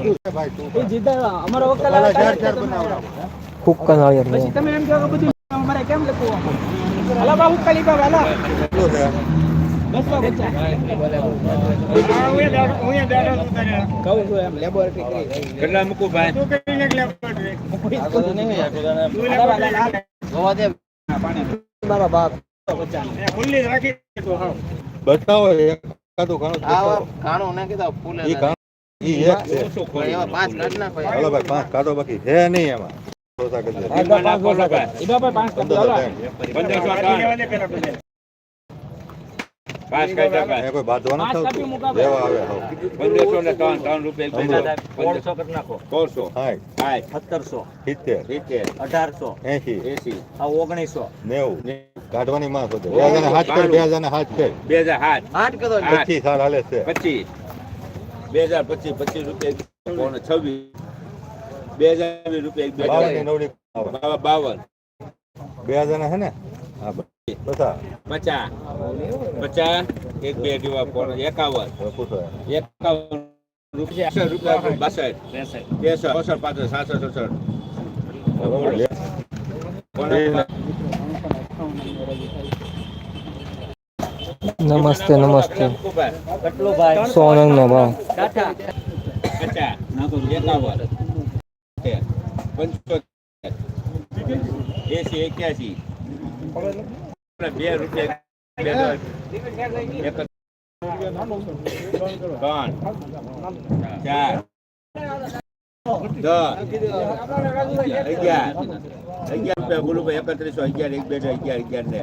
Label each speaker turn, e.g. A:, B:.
A: અમારો વકીલ
B: હુક્કા વાયર
A: પછી તમે એમ કહો બધું અમારે કેમ લખવું હલા બા હુક્કા લીધા હલા. બસ બા કહું છું એમ લેબોરેટરી કરી
C: કેટલા મૂકું ભાઈ
A: બાબા બાપ
D: બતાવો એકાદું ઘણું બતાવો.
E: કાણું નાખી દો
D: હાલો ભાઈ પાંચ કાઢો બાકી. નહીં એમાં. કોઈ બાંધવા આવે
C: પંદરસો ને ત્રણ ત્રણ રૂપિયા. કરી નાખો. સોળસો.
B: સત્તરસો.
D: સિત્તેર,
C: સિત્તેર.
B: અઢારસો.
D: એસી
C: એસી
B: આ ઓગણીસો.
D: નેવું. કાઢવાની માં. બે હાથ કર, બે હાથ
C: હજાર
E: આઠ કરો
D: પચીસ સાલ હાલે છે.
C: પચીસ. બે હજાર પચીસ પચીસ રૂપિયા પોણે છવ્વીસ. બે હજાર વીસ રૂપિયા એક બે હજાર
D: હે
C: બાવન બાવન.
D: બે હજારના છે ને? હા. પચાસ.
C: પચાસ. એક બે જેવા પોણે એકાવન. એકાવન. રૂપિયા. રૂપિયા બાસઠ. ત્રેસઠ ચોસઠ પાંત્રીસ સાસઠ સડસઠ.
B: નમસ્તે નમસ્તે. સોનંગ નો ભાવ
C: બે રૂપિયા ત્રણ ચાર અગિયાર અગિયાર રૂપિયા બોલું એકત્રીસો અગિયાર એક બે અગિયાર અગિયાર ને.